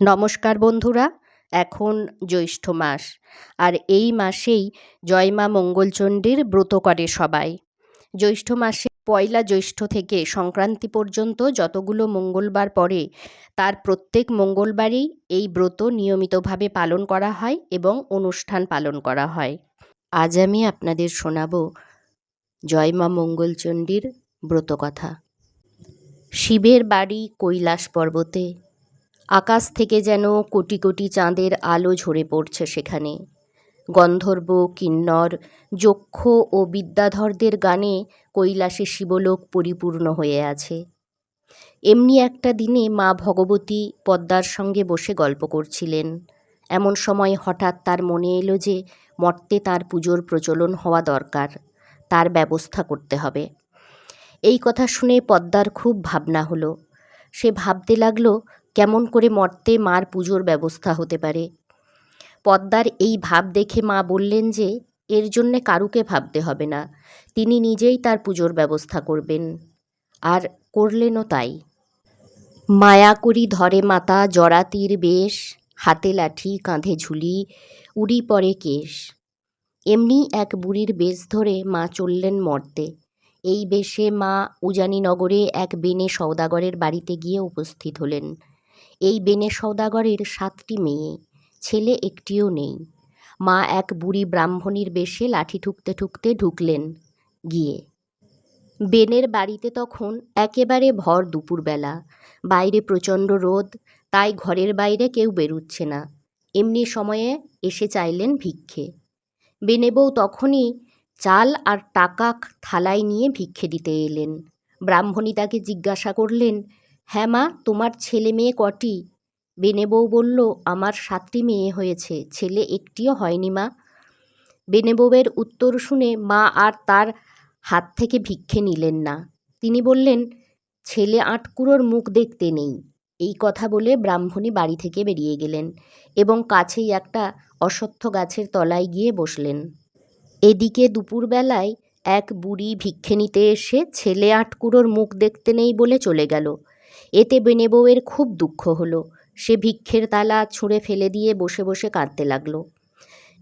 নমস্কার বন্ধুরা, এখন জ্যৈষ্ঠ মাস, আর এই মাসেই জয়মা মঙ্গলচণ্ডীর ব্রত করে সবাই। জ্যৈষ্ঠ মাসে পয়লা জ্যৈষ্ঠ থেকে সংক্রান্তি পর্যন্ত যতগুলো মঙ্গলবার পড়ে, তার প্রত্যেক মঙ্গলবারেই এই ব্রত নিয়মিতভাবে পালন করা হয় এবং অনুষ্ঠান পালন করা হয়। আজ আমি আপনাদের শোনাব জয়মা মঙ্গলচণ্ডীর ব্রতকথা শিবের বাড়ি কৈলাস পর্বতে আকাশ থেকে যেন কোটি কোটি চাঁদের আলো ঝরে পড়ছে সেখানে। গন্ধর্ব, কিন্নর, যক্ষ ও বিদ্যাধরদের গানে কৈলাসে শিবলোক পরিপূর্ণ হয়ে আছে। এমনি একটা দিনে মা ভগবতী পদ্মার সঙ্গে বসে গল্প করছিলেন। এমন সময় হঠাৎ তার মনে এলো যে মর্তে তার পুজোর প্রচলন হওয়া দরকার, তার ব্যবস্থা করতে হবে। এই কথা শুনে পদ্মার খুব ভাবনা হলো। সে ভাবতে লাগল কেমন করে মর্তে মার পুজোর ব্যবস্থা হতে পারে? পদ্মার এই ভাব দেখে মা বললেন যে, এর জন্যে কারুকে ভাবতে হবে না, তিনি নিজেই তার পুজোর ব্যবস্থা করবেন। আর করলেনও তাই। মায়া করি ধরে মাতা জরাতির বেশ, হাতে লাঠি কাঁধে ঝুলি, উড়ি পরে কেশ। এমনি এক বুড়ির বেশ ধরে মা চললেন মর্তে। এই বেশে মা উজানিনগরে এক বেনে সওদাগরের বাড়িতে গিয়ে উপস্থিত হলেন। এই বেনে সওদাগরের সাতটি মেয়ে, ছেলে একটিও নেই। মা এক বুড়ি ব্রাহ্মণীর বেশে লাঠি ঠুকতে ঠুকতে ঢুকলেন গিয়ে। বেনের বাড়িতে তখন একেবারে ভর দুপুরবেলা। বাইরে প্রচণ্ড রোদ, তাই ঘরের বাইরে কেউ বেরুচ্ছে না। এমনি সময়ে এসে চাইলেন ভিক্ষে। বেনে বউ তখনই চাল আর টাকা থালায় নিয়ে ভিক্ষে দিতে এলেন। ব্রাহ্মণী তাকে জিজ্ঞাসা করলেন হ্যাঁ মা, তোমার ছেলে মেয়ে কটি? বেনে বউ বলল, আমার সাতটি মেয়ে হয়েছে, ছেলে একটিও হয়নি মা। বেনে উত্তর শুনে মা আর তার হাত থেকে ভিক্ষে নিলেন না। তিনি বললেন, ছেলে আটকুড়োর মুখ দেখতে নেই। এই কথা বলে ব্রাহ্মণী বাড়ি থেকে বেরিয়ে গেলেন এবং কাছেই একটা অশ্বত্থ গাছের তলায় গিয়ে বসলেন। এদিকে দুপুরবেলায় এক বুড়ি ভিক্ষে নিতে এসে ছেলে আটকুড়োর মুখ দেখতে নেই বলে চলে গেল। এতে বেনে বউয়ের খুব দুঃখ হলো। সে ভিক্ষের তালা ছুঁড়ে ফেলে দিয়ে বসে বসে কাঁদতে লাগল।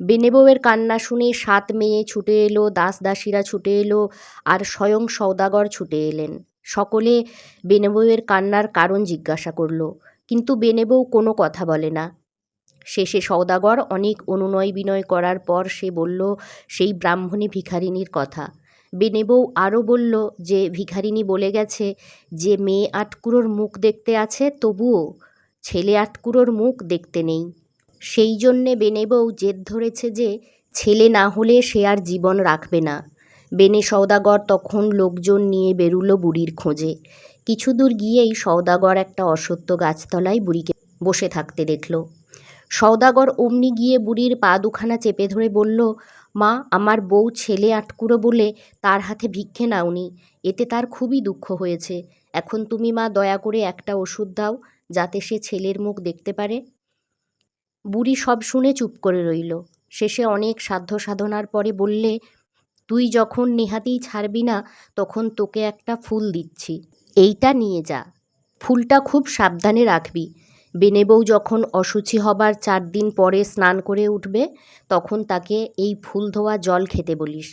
বেনে বউয়ের কান্না শুনে সাত মেয়ে ছুটে এলো দাস দাসীরা ছুটে এলো আর স্বয়ং সওদাগর ছুটে এলেন। সকলে বেনে বউয়ের কান্নার কারণ জিজ্ঞাসা করল, কিন্তু বেনে বউ কোনো কথা বলে না। শেষে সওদাগর অনেক অনুনয় বিনয় করার পর সে বলল, সেই ব্রাহ্মণী ভিখারিনীর কথা। বেনে বউ আরও বলল, যে ভিখারিনী বলে গেছে যে মেয়ে আটকুড়োর মুখ দেখতে আছে, তবুও ছেলে আটকুড়োর মুখ দেখতে নেই। সেই জন্যে বেনে বউ জেদ ধরেছে যে ছেলে না হলে সে আর জীবন রাখবে না। বেনে সওদাগর তখন লোকজন নিয়ে বেরুলো বুড়ির খোঁজে। কিছু দূর গিয়েই সওদাগর একটা অসত্য গাছতলায় বুড়িকে বসে থাকতে দেখল। সওদাগর অমনি গিয়ে বুড়ির পা দুখানা চেপে ধরে বলল মা, আমার বউ ছেলে আটকুড়ো বলে তার হাতে ভিক্ষে নাওনি, এতে তার খুবই দুঃখ হয়েছে। এখন তুমি মা দয়া করে একটা ওষুধ দাও, যাতে সে ছেলের মুখ দেখতে পারে। বুড়ি সব শুনে চুপ করে রইল। শেষে অনেক সাধ্য সাধনার পরে বললে, তুই যখন নেহাতেই ছাড়বি না, তখন তোকে একটা ফুল দিচ্ছি। এইটা নিয়ে যা। ফুলটা খুব সাবধানে রাখবি। বেনে বউ যখন অশুচি হবার চার দিন পরে স্নান করে উঠবে, তখন তাকে এই ফুল ধোয়া জল খেতে বলিস,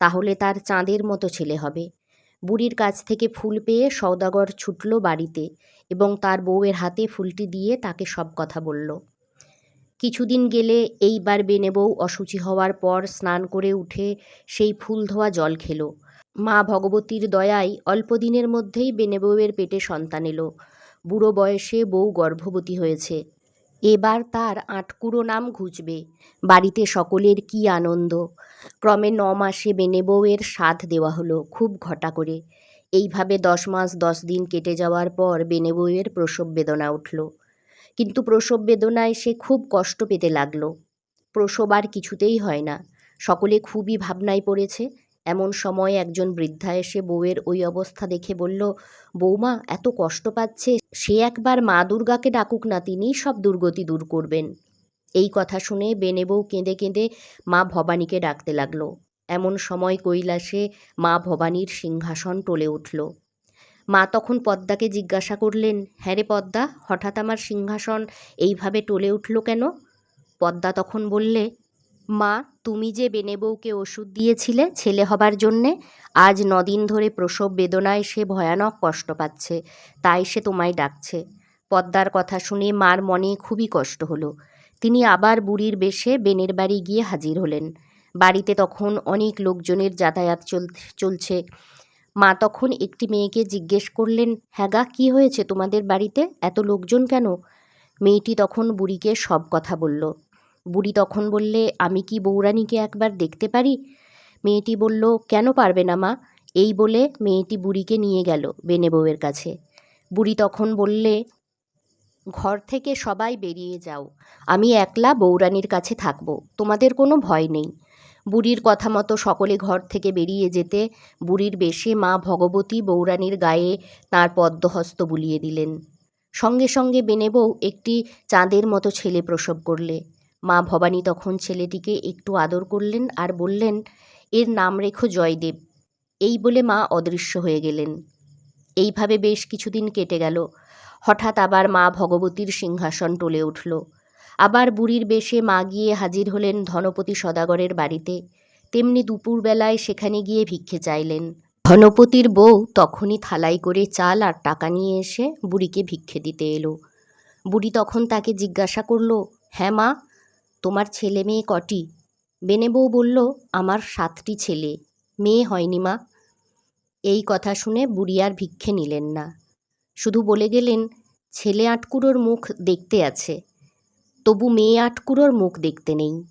তাহলে তার চাঁদের মতো ছেলে হবে। বুড়ির কাছ থেকে ফুল পেয়ে সওদাগর ছুটল বাড়িতে এবং তার বউয়ের হাতে ফুলটি দিয়ে তাকে সব কথা বলল। কিছুদিন গেলে এইবার বেনে বউ অশুচি হওয়ার পর স্নান করে উঠে সেই ফুল ধোয়া জল খেলো। মা ভগবতীর দয়ায় অল্প দিনের মধ্যেই বেনে বউয়ের পেটে সন্তান এলো। বুড়ো বয়সে বউ গর্ভবতী হয়েছে। এবার তার আটকুড়ো নাম ঘুচবে। বাড়িতে সকলের কি আনন্দ। ক্রমে ন মাসে বেনে বউয়ের সাধ দেওয়া হলো খুব ঘটা করে। এইভাবে দশ মাস দশ দিন কেটে যাওয়ার পর বেনে বউয়ের প্রসব বেদনা উঠল। কিন্তু প্রসব বেদনায় সে খুব কষ্ট পেতে লাগল। প্রসব আর কিছুতেই হয় না। সকলে খুবই ভাবনায় পড়েছে। এমন সময় একজন বৃদ্ধা এসে বউয়ের ওই অবস্থা দেখে বলল বৌমা এত কষ্ট পাচ্ছে, সে একবার মা দুর্গাকে ডাকুক না, তিনিই সব দুর্গতি দূর করবেন। এই কথা শুনে বেনে বউ কেঁদে কেঁদে মা ভবানীকে ডাকতে লাগল। এমন সময় কৈলাসে মা ভবানীর সিংহাসন টলে উঠল। মা তখন পদ্মাকে জিজ্ঞাসা করলেন হ্যাঁ রে পদ্মা, হঠাৎ আমার সিংহাসন এইভাবে টলে উঠল কেন? পদ্মা তখন বললে মা, তুমি যে বেনে বউকে ওষুধ দিয়েছিলে ছেলে হবার জন্যে, আজ নদিন ধরে প্রসব বেদনায় সে ভয়ানক কষ্ট পাচ্ছে, তাই সে তোমায় ডাকছে। পদ্মার কথা শুনে মার মনে খুবই কষ্ট হলো। তিনি আবার বুড়ির বেশে বেনের বাড়ি গিয়ে হাজির হলেন। বাড়িতে তখন অনেক লোকজনের যাতায়াত চল চলছে। মা তখন একটি মেয়েকে জিজ্ঞেস করলেন হ্যাঁ গা, কী হয়েছে তোমাদের বাড়িতে? এত লোকজন কেন? মেয়েটি তখন বুড়িকে সব কথা বলল। বুড়ি তখন বললে, আমি কি বৌরানীকে একবার দেখতে পারি? মেয়েটি বলল, কেন পারবে না মা? এই বলে মেয়েটি বুড়িকে নিয়ে গেল বেনে বউয়ের কাছে। বুড়ি তখন বললে, ঘর থেকে সবাই বেরিয়ে যাও, আমি একলা বৌরানীর কাছে থাকব, তোমাদের কোনো ভয় নেই। বুড়ির কথা মতো সকলে ঘর থেকে বেরিয়ে যেতে বুড়ির বেশে মা ভগবতী বৌরানীর গায়ে তাঁর পদ্মহস্ত বুলিয়ে দিলেন। সঙ্গে সঙ্গে বেনে বউ একটি চাঁদের মতো ছেলে প্রসব করলে। মা ভবানী তখন ছেলেটিকে একটু আদর করলেন আর বললেন, এর নাম রেখো জয়দেব। এই বলে মা অদৃশ্য হয়ে গেলেন। এইভাবে বেশ কিছুদিন কেটে গেল। হঠাৎ আবার মা ভগবতীর সিংহাসন টলে উঠল। আবার বুড়ির বেশে মা গিয়ে হাজির হলেন ধনপতি সদাগরের বাড়িতে। তেমনি দুপুরবেলায় সেখানে গিয়ে ভিক্ষে চাইলেন। ধনপতির বউ তখনই থালাই করে চাল আর টাকা নিয়ে এসে বুড়িকে ভিক্ষে দিতে এলো। বুড়ি তখন তাকে জিজ্ঞাসা করল হ্যাঁ মা তোমার ছেলে মেয়ে কটি? বেনে বউ বলল, আমার সাতটি ছেলে। মেয়ে হয়নি মা। এই কথা শুনে বুড়ি আর ভিক্ষে নিলেন না। শুধু বলে গেলেন, ছেলে আটকুড়োর মুখ দেখতে আছে। তবু মেয়ে আটকুড়োর মুখ দেখতে নেই।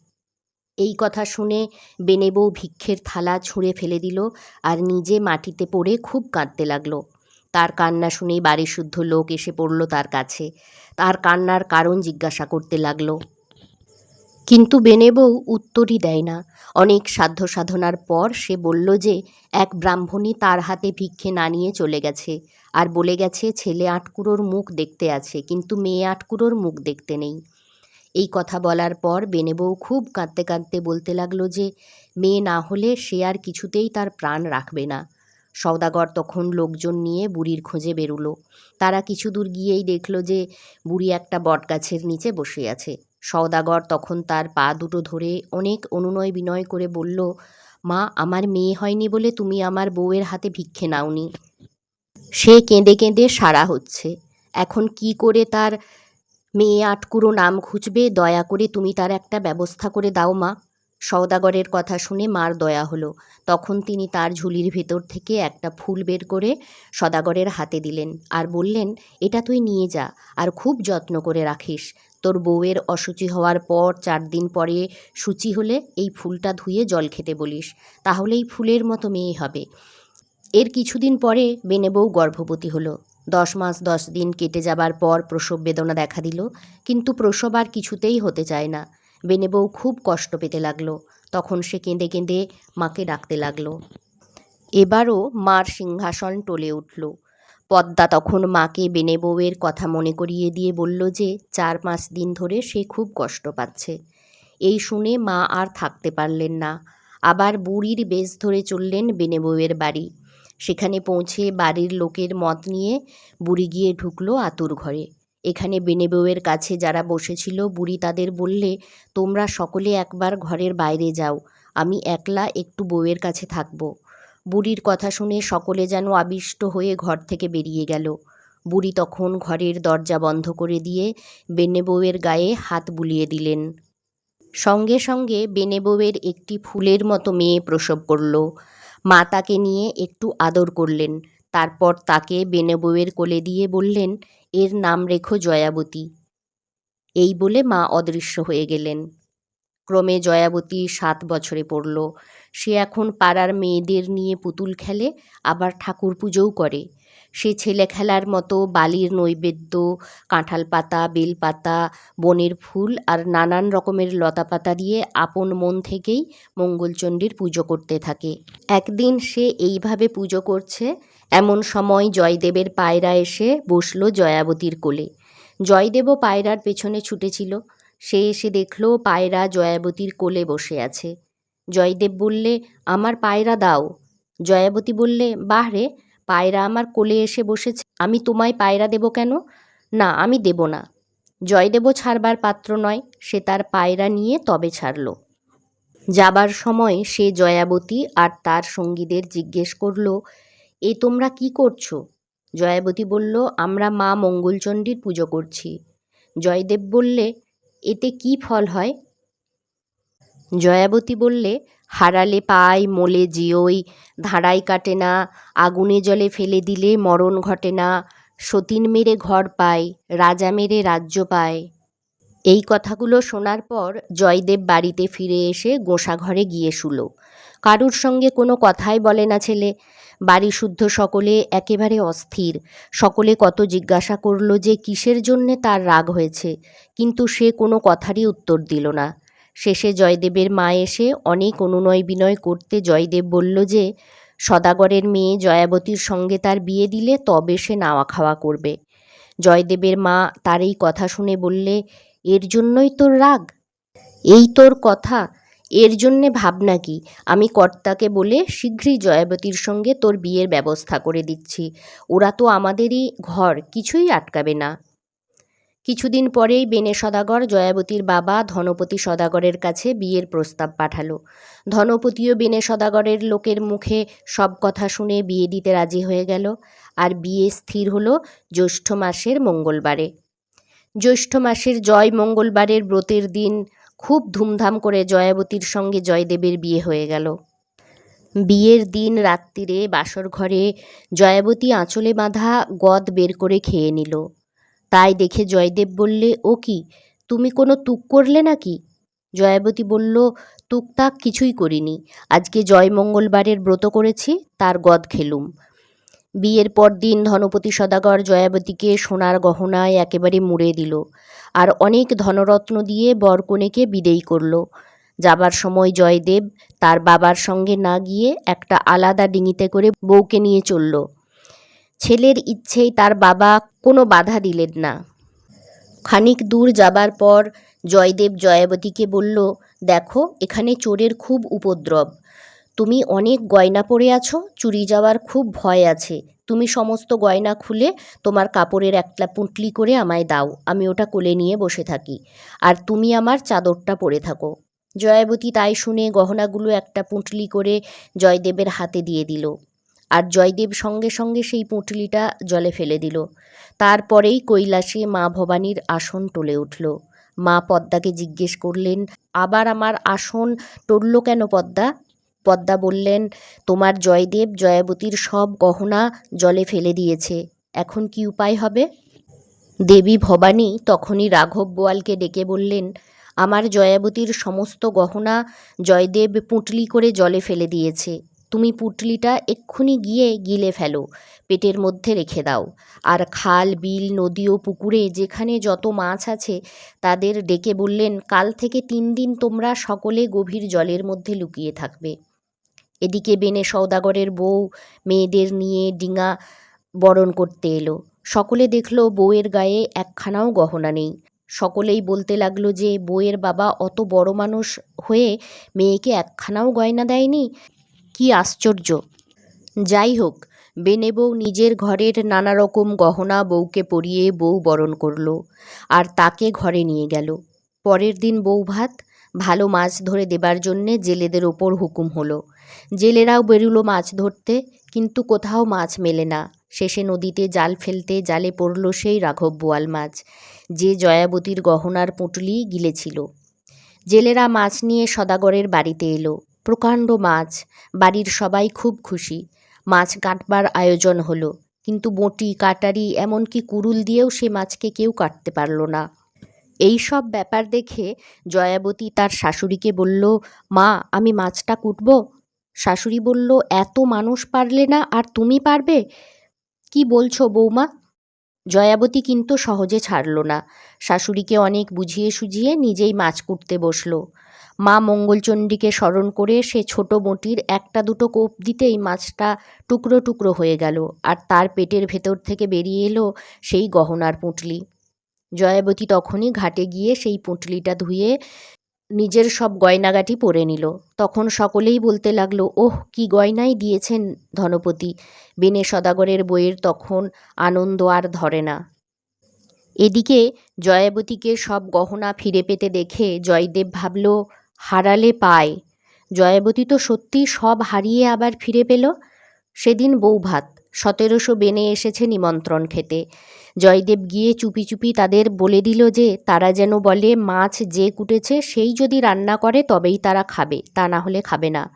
এই কথা শুনে বেনে বউ ভিক্ষের থালা ছুঁড়ে ফেলে দিল আর নিজে মাটিতে পড়ে খুব কাঁদতে লাগল। তার কান্না শুনেই বাড়ি শুদ্ধ লোক এসে পড়ল তার কাছে। তার কান্নার কারণ জিজ্ঞাসা করতে লাগল। কিন্তু বেনে বউ উত্তরই দেয় না। অনেক সাধ্য সাধনার পর সে বলল যে, এক ব্রাহ্মণী তার হাতে ভিক্ষে না নিয়ে চলে গেছে। আর বলে গেছে, ছেলে আটকুড়োর মুখ দেখতে আছে, কিন্তু মেয়ে আটকুড়োর মুখ দেখতে নেই। এই কথা বলার পর বেনে বউ খুব কাঁদতে কাঁদতে বলতে লাগল যে, মেয়ে না হলে সে আর কিছুতেই তার প্রাণ রাখবে না। সওদাগর তখন লোকজন নিয়ে বুড়ির খোঁজে বেরুলো। তারা কিছু দূর গিয়েই দেখল যে, বুড়ি একটা বটগাছের নিচে বসে আছে। সওদাগর তখন তার পা দুটো ধরে অনেক অনুনয় বিনয় করে বলল, মা, আমার মেয়ে হয়নি বলে তুমি আমার বউয়ের হাতে ভিক্ষে নাওনি। সে কেঁদে কেঁদে সারা হচ্ছে। এখন কি করে তার মেয়ে আটকুরো নাম খুঁজবে? দয়া করে তুমি তার একটা ব্যবস্থা করে দাও মা। সওদাগরের কথা শুনে মার দয়া হলো। তখন তিনি তার ঝুলির ভেতর থেকে একটা ফুল বের করে সদাগরের হাতে দিলেন আর বললেন, এটা তুই নিয়ে যা আর খুব যত্ন করে রাখিস। তোর বউয়ের অসুচি হওয়ার পর চার দিন পরে সূচি হলে এই ফুলটা ধুয়ে জল খেতে বলিস। তাহলেই ফুলের মতো মেয়ে হবে এর কিছুদিন পরে বেনে বউ গর্ভবতী হলো। দশ মাস দশ দিন কেটে যাবার পর প্রসব বেদনা দেখা দিল। কিন্তু প্রসব আর কিছুতেই হতে চায় না। বেনে বউ খুব কষ্ট পেতে লাগল। তখন সে কেঁদে কেঁদে মাকে ডাকতে লাগল। এবারও মার সিংহাসন টলে উঠল। পদ্মা তখন মাকে বেনে বউয়ের কথা মনে করিয়ে দিয়ে বলল যে, চার পাঁচ দিন ধরে সে খুব কষ্ট পাচ্ছে। এই শুনে মা আর থাকতে পারলেন না। আবার বুড়ির বেশ ধরে চললেন বেনে বউয়ের বাড়ি। সেখানে পৌঁছে বাড়ির লোকের মত নিয়ে বুড়ি গিয়ে ঢুকলো আতুর ঘরে। এখানে বেনে বউয়ের কাছে যারা বসেছিল, বুড়ি তাদের বললে, তোমরা সকলে একবার ঘরের বাইরে যাও, আমি একলা একটু বউয়ের কাছে থাকব। বুড়ির কথা শুনে সকলে যেন আবিষ্ট হয়ে ঘর থেকে বেরিয়ে গেল। বুড়ি তখন ঘরের দরজা বন্ধ করে দিয়ে বেনে বউয়ের গায়ে হাত বুলিয়ে দিলেন। সঙ্গে সঙ্গে বেনে বউয়ের একটি ফুলের মতো মেয়ে প্রসব করল। মা তাকে নিয়ে একটু আদর করলেন। তারপর তাকে বেনে বউয়ের কোলে দিয়ে বললেন এর নাম রেখো জয়াবতী। এই বলে মা অদৃশ্য হয়ে গেলেন। ক্রমে জয়াবতী সাত বছরে পড়ল। সে এখন পাড়ার মেয়েদের নিয়ে পুতুল খেলে, আবার ঠাকুর পুজোও করে। সে ছেলে খেলার মতো, বালির নৈবেদ্য, কাঁঠাল পাতা বেলপাতা বনের ফুল আর নানান রকমের লতা পাতা দিয়ে আপন মন থেকেই মঙ্গলচণ্ডীর পুজো করতে থাকে। একদিন সে এইভাবে পুজো করছে, এমন সময় জয়দেবের পায়রা এসে বসল জয়াবতীর কোলে। জয়দেবও পায়রার পেছনে ছুটেছিল। সে এসে দেখল পায়রা জয়াবতীর কোলে বসে আছে। জয়দেব বললে, আমার পায়রা দাও। জয়াবতী বললে, বাহ রে পায়রা আমার কোলে এসে বসেছে, আমি তোমায় পায়রা দেব কেন? না, আমি দেব না। জয়দেবও ছাড়বার পাত্র নয়, সে তার পায়রা নিয়ে তবে ছাড়ল। যাবার সময় সে জয়াবতী আর তার সঙ্গীদের জিজ্ঞেস করল, এ তোমরা কি করছ? জয়াবতী বলল, আমরা মা মঙ্গলচণ্ডীর পুজো করছি। জয়দেব বললে, এতে কি ফল হয়? জয়াবতী বললে হারালে পাই, মোলে জিওই, ধারাই কাটে না, আগুনে জলে ফেলে দিলে মরণ ঘটে না, সতীন মেরে ঘর পায় রাজা মেরে রাজ্য পায় এই কথাগুলো শোনার পর জয়দেব বাড়িতে ফিরে এসে গোঁসাঘরে গিয়ে শুলো। কারুর সঙ্গে কোনো কথাই বলে না ছেলে। বাড়ি শুদ্ধ সকলে একেবারে অস্থির। সকলে কত জিজ্ঞাসা করল যে কিসের জন্যে তার রাগ হয়েছে, কিন্তু সে কোনো কথারই উত্তর দিল না। শেষে জয়দেবের মা এসে অনেক অনুনয় বিনয় করতে জয়দেব বলল যে, সদাগরের মেয়ে জয়াবতীর সঙ্গে তার বিয়ে দিলে তবে সে নাওয়া খাওয়া করবে। জয়দেবের মা তার এই কথা শুনে বললে, এর জন্যই তোর রাগ? এই তোর কথা? এর জন্যে ভাবনা কি? আমি কর্তাকে বলে শীঘ্রই জয়াবতীর সঙ্গে তোর বিয়ের ব্যবস্থা করে দিচ্ছি। ওরা তো আমাদেরই ঘর, কিছুই আটকাবে না। কিছুদিন পরেই বেনে সদাগর জয়াবতীর বাবা ধনপতি সদাগরের কাছে বিয়ের প্রস্তাব পাঠালো। ধনপতিও বেনে সদাগরের লোকের মুখে সব কথা শুনে বিয়ে দিতে রাজি হয়ে গেল আর বিয়ে স্থির হলো জ্যৈষ্ঠ মাসের মঙ্গলবারে। জ্যৈষ্ঠ মাসের জয় মঙ্গলবারের ব্রতের দিন খুব ধুমধাম করে জয়াবতীর সঙ্গে জয়দেবের বিয়ে হয়ে গেল। বিয়ের দিন রাত্রিরে বাসর ঘরে জয়াবতী আঁচলে বাঁধা গদ বের করে খেয়ে নিল। তাই দেখে জয়দেব বললে, ও কি? তুমি কোনো তুক করলে নাকি? জয়াবতী বলল, তুকতাক কিছুই করিনি। আজকে জয় মঙ্গলবারের ব্রত করেছি, তার গদ খেলুম। বিয়ের পর দিন ধনপতি সদাগর জয়াবতীকে সোনার গহনায় একেবারে মুড়ে দিল আর অনেক ধনরত্ন দিয়ে বরকনেকে বিদেয়ী করল। যাবার সময় জয়দেব তার বাবার সঙ্গে না গিয়ে একটা আলাদা ডিঙিতে করে বউকে নিয়ে চলল। ছেলের ইচ্ছেই তার বাবা কোনো বাধা দিলেন না। খানিক দূর যাবার পর জয়দেব জয়াবতীকে বলল, দেখো, এখানে চোরের খুব উপদ্রব। তুমি অনেক গয়না পরে আছো, চুরি যাওয়ার খুব ভয় আছে। তুমি সমস্ত গয়না খুলে তোমার কাপড়ের একটা পুঁটলি করে আমায় দাও, আমি ওটা কোলে নিয়ে বসে থাকি। আর তুমি আমার চাদরটা পরে থাকো। জয়াবতী তাই শুনে গহনাগুলো একটা পুঁটলি করে জয়দেবের হাতে দিয়ে দিল। আর জয়দেব সঙ্গে সঙ্গে সেই পুঁটলিটা জলে ফেলে দিল। তারপরেই কৈলাসে মা ভবানীর আসন টলে উঠল। মা পদ্মাকে জিজ্ঞেস করলেন, আবার আমার আসন টলল কেন পদ্মা? পদ্মা বললেন, তোমার জয়দেব জয়াবতীর সব গহনা জলে ফেলে দিয়েছে। এখন কি উপায় হবে? দেবী ভবানী তখনই রাঘব বোয়ালকে ডেকে বললেন, আমার জয়াবতীর সমস্ত গহনা জয়দেব পুঁটলি করে জলে ফেলে দিয়েছে। তুমি পুঁটলিটা এক্ষুনি গিয়ে গিলে ফেলো, পেটের মধ্যে রেখে দাও। আর খাল, বিল, নদী ও পুকুরে যেখানে যত মাছ আছে, তাদের ডেকে বললেন, কাল থেকে তিন দিন তোমরা সকলে গভীর জলের মধ্যে লুকিয়ে থাকবে। এদিকে বেনে সওদাগরের বউ মেয়েদের নিয়ে ডিঙা বরণ করতে এলো। সকলে দেখল বউয়ের গায়ে একখানাও গহনা নেই। সকলেই বলতে লাগল যে, বউয়ের বাবা অত বড় মানুষ হয়ে মেয়েকে একখানাও গয়না দেয়নি? কি আশ্চর্য। যাই হোক বেনে বউ নিজের ঘরের নানা রকম গহনা বউকে পরিয়ে বউ বরণ করল আর তাকে ঘরে নিয়ে গেল। পরের দিন বউ ভাত, ভালো মাছ ধরে দেবার জন্যে জেলেদের ওপর হুকুম হলো। জেলেরাও বেরুলো মাছ ধরতে, কিন্তু কোথাও মাছ মেলে না। শেষে নদীতে জাল ফেলতে জালে পড়ল সেই রাঘব বোয়াল মাছ, যে জয়াবতীর গহনার পুঁটলি গিলেছিল। জেলেরা মাছ নিয়ে সদাগরের বাড়িতে এলো। প্রকাণ্ড মাছ। বাড়ির সবাই খুব খুশি। মাছ কাটবার আয়োজন হলো, কিন্তু বঁটি, কাটারি, এমনকি কুরুল দিয়েও সে মাছকে কেউ কাটতে পারল না। এই সব ব্যাপার দেখে জয়াবতী তার শাশুড়িকে বলল, মা, আমি মাছটা কুটব? শাশুড়ি বলল, এত মানুষ পারলে না, আর তুমি পারবে? কি বলছো বৌমা? জয়াবতী কিন্তু সহজে ছাড়ল না। শাশুড়িকে অনেক বুঝিয়ে সুঝিয়ে নিজেই মাছ কুটতে বসল। মা মঙ্গলচণ্ডীকে স্মরণ করে সে ছোট বঁটির একটা দুটো কোপ দিতেই মাছটা টুকরো টুকরো হয়ে গেল আর তার পেটের ভেতর থেকে বেরিয়ে এলো সেই গহনার পুঁটলি। জয়াবতী তখনই ঘাটে গিয়ে সেই পুঁটলিটা ধুয়ে নিজের সব গয়নাগাটি পরে নিল। তখন সকলেই বলতে লাগল, ওহ, কি গয়নাই দিয়েছেন ধনপতি। বেনে সদাগরের বইয়ের তখন আনন্দ আর ধরে না। এদিকে জয়াবতীকে সব গহনা ফিরে পেতে দেখে জয়দেব ভাবল হারালে পায়। জয়াবতী তো সত্যি সব হারিয়ে আবার ফিরে পেল। সেদিন বৌভাত, সতেরোশো বেনে এসেছে নিমন্ত্রণ খেতে। জয়দেব গিয়ে চুপি চুপি তাদের বলে দিল যে, তারা যেন বলে, মাছ যে কুটেছে, সেই যদি রান্না করে, তবেই তারা খাবে, তা না হলে খাবে না।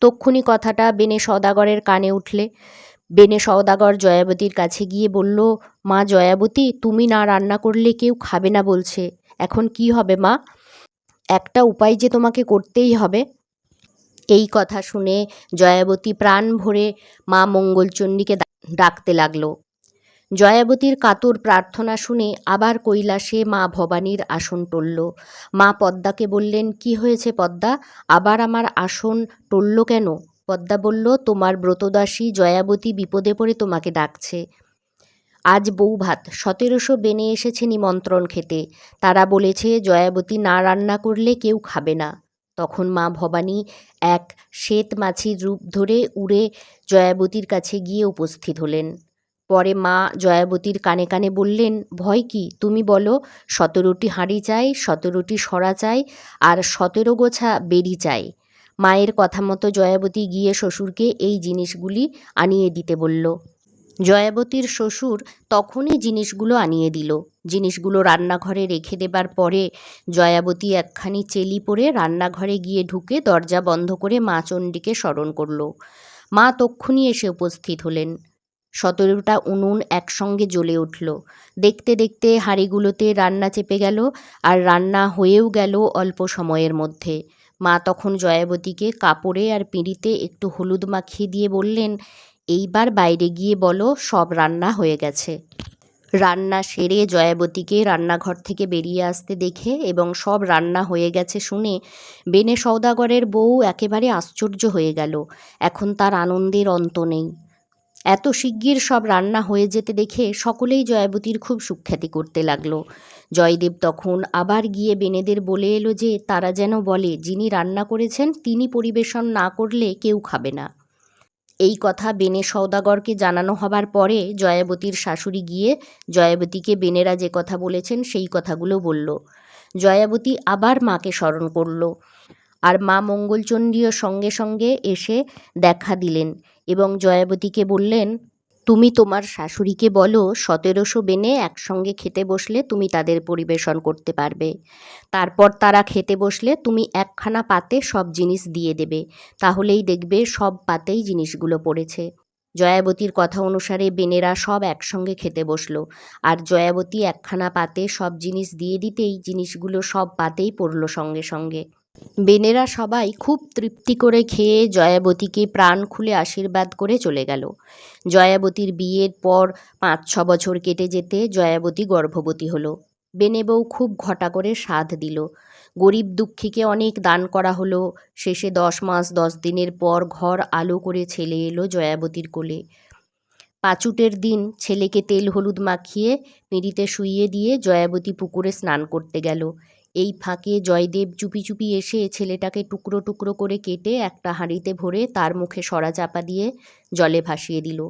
তক্ষুনি কথাটা বেনে সওদাগরের কানে উঠলে। বেনে সওদাগর জয়াবতীর কাছে গিয়ে বলল, মা জয়াবতী, তুমি না রান্না করলে কেউ খাবে না বলছে। এখন কি হবে মা? একটা উপায় যে তোমাকে করতেই হবে। এই কথা শুনে জয়াবতী প্রাণ ভরে মা মঙ্গলচণ্ডীকে ডাকতে লাগল। জয়াবতীর কাতর প্রার্থনা শুনে আবার কৈলাসে মা ভবানীর আসন টলল। মা পদ্মাকে বললেন, কি হয়েছে পদ্মা? আবার আমার আসন টলল কেন? পদ্মা বলল, তোমার ব্রতদাসী জয়াবতী বিপদে পড়ে তোমাকে ডাকছে। আজ বৌভাত, সতেরোশো বেনে এসেছে নিমন্ত্রণ খেতে। তারা বলেছে, জয়াবতী না রান্না করলে কেউ খাবে না। তখন মা ভবানী এক শ্বেত মাছির রূপ ধরে উড়ে জয়াবতীর কাছে গিয়ে উপস্থিত হলেন। পরে মা জয়াবতীর কানে কানে বললেন, ভয় কি? তুমি বলো, সতেরোটি হাঁড়ি চাই, সতেরোটি সরা চাই, আর সতেরো গোছা বেরি চাই। মায়ের কথা মতো জয়াবতী গিয়ে শ্বশুরকে এই জিনিসগুলি আনিয়ে দিতে বলল। জয়াবতীর শ্বশুর তখনই জিনিসগুলো আনিয়ে দিল। জিনিসগুলো রান্নাঘরে রেখে দেবার পরে জয়াবতী একখানি চেলি পরে রান্নাঘরে গিয়ে ঢুকে দরজা বন্ধ করে মা চণ্ডীকে স্মরণ করল। মা তক্ষুনি এসে উপস্থিত হলেন। সতেরোটা উনুন একসঙ্গে জ্বলে উঠল। দেখতে দেখতে হাঁড়িগুলোতে রান্না চেপে গেল আর রান্না হয়েও গেল অল্প সময়ের মধ্যে। মা তখন জয়াবতীকে কাপড়ে আর পিঁড়িতে একটু হলুদ মাখিয়ে দিয়ে বললেন এইবার বাইরে গিয়ে বলো, সব রান্না হয়ে গেছে। রান্না সেরে জয়াবতীকে রান্নাঘর থেকে বেরিয়ে আসতে দেখে এবং সব রান্না হয়ে গেছে শুনে বেনে সওদাগরের বউ একেবারে আশ্চর্য হয়ে গেল। এখন তার আনন্দের অন্ত নেই। এত শিগগির সব রান্না হয়ে যেতে দেখে সকলেই জয়াবতীর খুব সুখ্যাতি করতে লাগল। জয়দেব তখন আবার গিয়ে বেনেদের বলে এলো যে, তারা যেন বলে, যিনি রান্না করেছেন, তিনি পরিবেশন না করলে কেউ খাবে না। এই কথা বেনে সওদাগরকে জানানো হবার পরে জয়াবতীর শাশুড়ি গিয়ে জয়াবতীকে বেনেরা যে কথা বলেছেন সেই কথাগুলো বলল। জয়াবতী আবার মাকে স্মরণ করল আর মা মঙ্গলচণ্ডীও সঙ্গে সঙ্গে এসে দেখা দিলেন এবং জয়াবতীকে বললেন তুমি তোমার শাশুড়িকে বলো, সতেরোশো বেনে একসঙ্গে খেতে বসলে তুমি তাদের পরিবেশন করতে পারবে। তারপর তারা খেতে বসলে তুমি একখানা পাতে সব জিনিস দিয়ে দেবে। তাহলেই দেখবে সব পাতেই জিনিসগুলো পড়েছে। জয়াবতীর কথা অনুসারে বেনেরা সব একসঙ্গে খেতে বসল। আর জয়াবতী একখানা পাতে সব জিনিস দিয়ে দিতেই জিনিসগুলো সব পাতেই পড়ল সঙ্গে সঙ্গে। বেনেরা সবাই খুব তৃপ্তি করে খেয়ে জয়াবতীকে প্রাণ খুলে আশীর্বাদ করে চলে গেল। জয়াবতীর বিয়ের পর পাঁচ ছ বছর কেটে যেতে জয়াবতী গর্ভবতী হলো। বেনে বউ খুব ঘটা করে সাধ দিল। গরিব দুঃখীকে অনেক দান করা হলো। শেষে দশ মাস দশ দিনের পর ঘর আলো করে ছেলে এলো জয়াবতীর কোলে। পাঁচুটের দিন ছেলেকে তেল হলুদ মাখিয়ে পিঁড়িতে শুইয়ে দিয়ে জয়াবতী পুকুরে স্নান করতে গেল। এই ফাঁকে জয়দেব চুপি চুপি এসে ছেলেটাকে টুকরো টুকরো করে কেটে একটা হাঁড়িতে ভরে তার মুখে সরা চাপা দিয়ে জলে ভাসিয়ে দিল।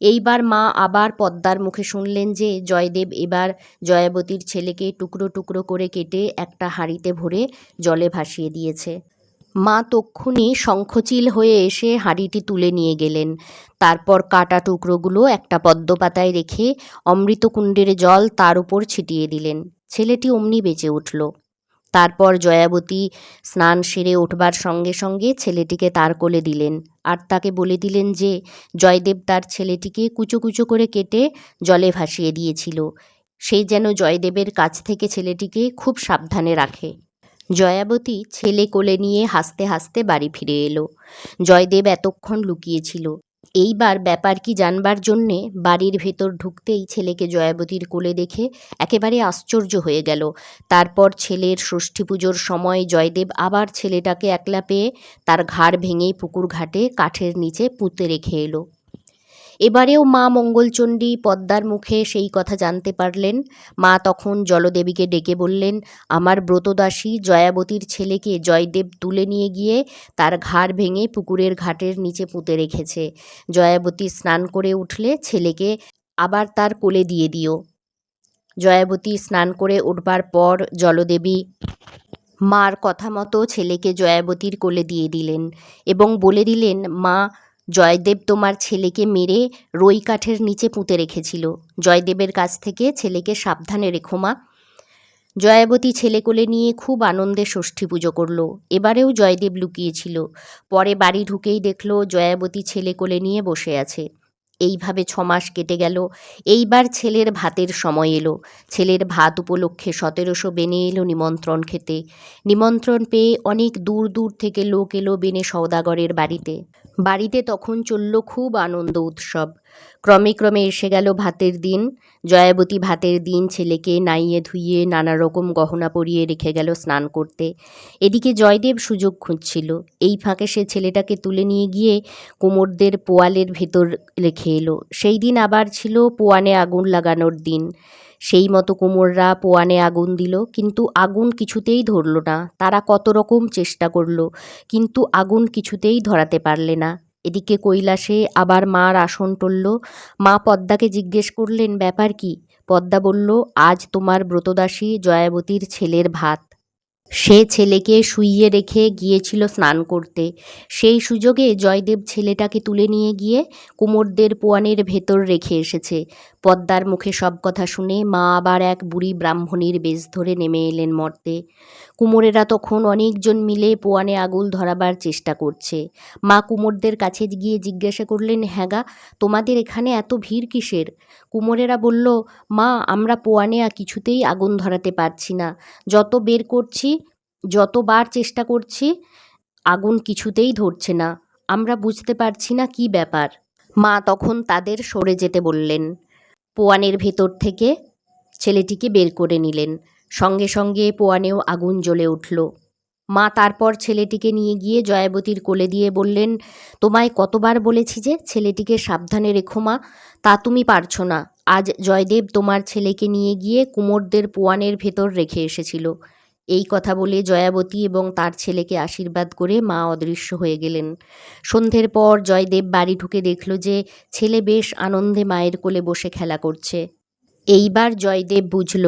এইবার মা আবার পদ্মার মুখে শুনলেন যে জয়দেব এবার জয়াবতীর ছেলেকে টুকরো টুকরো করে কেটে একটা হাঁড়িতে ভরে জলে ভাসিয়ে দিয়েছে। মা তক্ষুনি শঙ্খচিল হয়ে এসে হাঁড়িটি তুলে নিয়ে গেলেন। তারপর কাটা টুকরোগুলো একটা পদ্মপাতায় রেখে অমৃতকুণ্ডের জল তার উপর ছিটিয়ে দিলেন। ছেলেটি অমনি বেঁচে উঠল। তারপর জয়াবতী স্নান সেরে উঠবার সঙ্গে সঙ্গে ছেলেটিকে তার কোলে দিলেন আর তাকে বলে দিলেন যে, জয়দেব তার ছেলেটিকে কুচো কুচো করে কেটে জলে ভাসিয়ে দিয়েছিল। সেই যেন জয়দেবের কাছ থেকে ছেলেটিকে খুব সাবধানে রাখে। জয়াবতী ছেলে কোলে নিয়ে হাসতে হাসতে বাড়ি ফিরে এলো। জয়দেব এতক্ষণ লুকিয়েছিল এইবার ব্যাপার কি জানবার জন্যে বাড়ির ভেতর ঢুকতেই ছেলেকে জয়াবতীর কোলে দেখে একেবারে আশ্চর্য হয়ে গেল। তারপর ছেলের ষষ্ঠী পুজোর সময় জয়দেব আবার ছেলেটাকে একলা পেয়ে তার ঘাড় ভেঙেই পুকুর ঘাটে কাঠের নিচে পুঁতে রেখে এলো। এবারেও মা মঙ্গলচণ্ডী পদ্মার মুখে সেই কথা জানতে পারলেন। মা তখন জলদেবীকে ডেকে বললেন, আমার ব্রতদাসী জয়াবতীর ছেলেকে জয়দেব তুলে নিয়ে গিয়ে তার ঘাড় ভেঙে পুকুরের ঘাটের নিচে পুঁতে রেখেছে। জয়াবতী স্নান করে উঠলে ছেলেকে আবার তার কোলে দিয়ে দিও জয়াবতী স্নান করে উঠবার পর জলদেবী মার কথা মতো ছেলেকে জয়াবতীর কোলে দিয়ে দিলেন এবং বলে দিলেন, মা জয়দেব তোমার ছেলেকে মেরে রই কাঠের নিচে পুঁতে রেখেছিল। জয়দেবের কাছ থেকে ছেলেকে সাবধানে রেখো, মা। জয়াবতী ছেলে কোলে নিয়ে খুব আনন্দে ষষ্ঠী পুজো করল। এবারেও জয়দেব লুকিয়েছিল। পরে বাড়ি ঢুকেই দেখল জয়াবতী ছেলে কোলে নিয়ে বসে আছে। এইভাবে ছমাস কেটে গেল। এইবার ছেলের ভাতের সময় এলো। ছেলের ভাত উপলক্ষে সতেরোশো বেনে এলো নিমন্ত্রণ খেতে। নিমন্ত্রণ পেয়ে অনেক দূর দূর থেকে লোক এলো বেনে সৌদাগরের বাড়িতে। বাড়িতে তখন চলল খুব আনন্দ উৎসব। ক্রমে ক্রমে এসে গেল ভাতের দিন। জয়াবতী ভাতের দিন ছেলেকে নাইয়ে ধুইয়ে নানা রকম গহনা পরিয়ে রেখে গেল স্নান করতে। এদিকে জয়দেব সুযোগ খুঁজছিল। এই ফাঁকে সে ছেলেটাকে তুলে নিয়ে গিয়ে কুমোরদের পোয়ালের ভেতর রেখে এলো। সেই দিন আবার ছিল পোয়ানে আগুন লাগানোর দিন। সেই মতো কুমোররা পোয়ানে আগুন দিল, কিন্তু আগুন কিছুতেই ধরল না। তারা কত রকম চেষ্টা করল, কিন্তু আগুন কিছুতেই ধরাতে পারলে না। এদিকে কৈলাসে আবার মার আসন টলল। মা পদ্মাকে জিজ্ঞেস করলেন, ব্যাপার কি? পদ্মা বলল, আজ তোমার ব্রতদাসী জয়াবতীর ছেলের ভাত। সে ছেলেকে শুইয়ে রেখে গিয়েছিল স্নান করতে। সেই সুযোগে জয়দেব ছেলেটাকে তুলে নিয়ে গিয়ে কুমোরদের পোয়ানের ভেতর রেখে এসেছে। পদ্মার মুখে সব কথা শুনে মা আবার এক বুড়ি ব্রাহ্মণীর বেশ ধরে নেমে এলেন মর্তে। কুমোরেরা তখন অনেকজন মিলে পোয়ানে আগুল ধরাবার চেষ্টা করছে। মা কুমোরদের কাছে গিয়ে জিজ্ঞাসা করলেন হ্যাঁ তোমাদের এখানে এত ভিড় কিসের? কুমোরেরা বলল, মা, আমরা পোয়ানে কিছুতেই আগুন ধরাতে পারছি না। যত বের করছি যতবার চেষ্টা করছি, আগুন কিছুতেই ধরছে না। আমরা বুঝতে পারছি না কি ব্যাপার। মা তখন তাদের সরে যেতে বললেন। পোয়ানের ভেতর থেকে ছেলেটিকে বের করে নিলেন। সঙ্গে সঙ্গে পোয়ানেও আগুন জ্বলে উঠল। মা তারপর ছেলেটিকে নিয়ে গিয়ে জয়াবতীর কোলে দিয়ে বললেন, তোমায় কতবার বলেছি যে ছেলেটিকে সাবধানে রেখো মা, তা তুমি পারছ না। আজ জয়দেব তোমার ছেলেকে নিয়ে গিয়ে কুমোরদের পোয়ানের ভেতর রেখে এসেছিল। এই কথা বলে জয়াবতী এবং তার ছেলেকে আশীর্বাদ করে মা অদৃশ্য হয়ে গেলেন। সন্ধ্যের পর জয়দেব বাড়ি ঢুকে দেখল যে ছেলে বেশ আনন্দে মায়ের কোলে বসে খেলা করছে। এইবার জয়দেব বুঝল,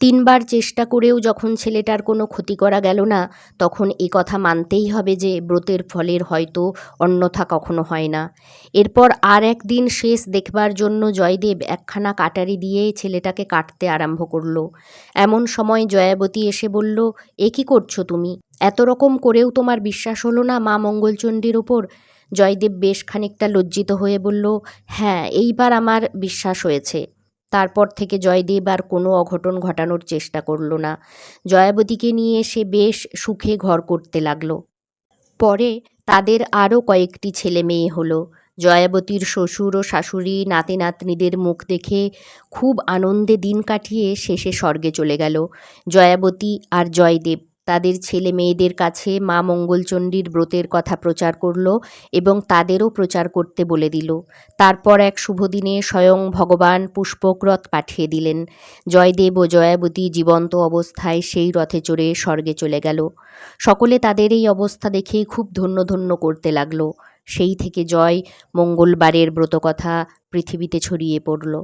তিনবার চেষ্টা করেও যখন ছেলেটার কোনো ক্ষতি করা গেল না, তখন এ কথা মানতেই হবে যে ব্রতের ফলের হয়তো অন্যথা কখনো হয় না। এরপর আর একদিন শেষ দেখবার জন্য জয়দেব একখানা কাটারি দিয়ে ছেলেটাকে কাটতে আরম্ভ করল। এমন সময় জয়াবতী এসে বলল, এ কী করছ তুমি? এত রকম করেও তোমার বিশ্বাস হলো না মা মঙ্গলচণ্ডীর ওপর? জয়দেব বেশ খানিকটা লজ্জিত হয়ে বলল হ্যাঁ এইবার আমার বিশ্বাস হয়েছে। তারপর থেকে জয়দেব আর কোনো অঘটন ঘটানোর চেষ্টা করল না। জয়াবতীকে নিয়ে সে বেশ সুখে ঘর করতে লাগল। পরে তাদের আরও কয়েকটি ছেলে মেয়ে হলো। জয়াবতীর শ্বশুর ও শাশুড়ি, নাতি নাতনিদের মুখ দেখে খুব আনন্দে দিন কাটিয়ে শেষে স্বর্গে চলে গেল। জয়াবতী আর জয়দেব তাদের ছেলে মেয়েদের কাছে মা মঙ্গলচণ্ডীর ব্রতের কথা প্রচার করল এবং তাদেরও প্রচার করতে বলে দিল। তারপর এক শুভ দিনে স্বয়ং ভগবান পুষ্পক রথ পাঠিয়ে দিলেন। জয়দেব ও জয়াবতী জীবন্ত অবস্থায় সেই রথে চড়ে স্বর্গে চলে গেল। সকলে তাদের এই অবস্থা দেখে খুব ধন্য ধন্য করতে লাগল। সেই থেকে জয় মঙ্গলবারের ব্রতকথা পৃথিবীতে ছড়িয়ে পড়ল।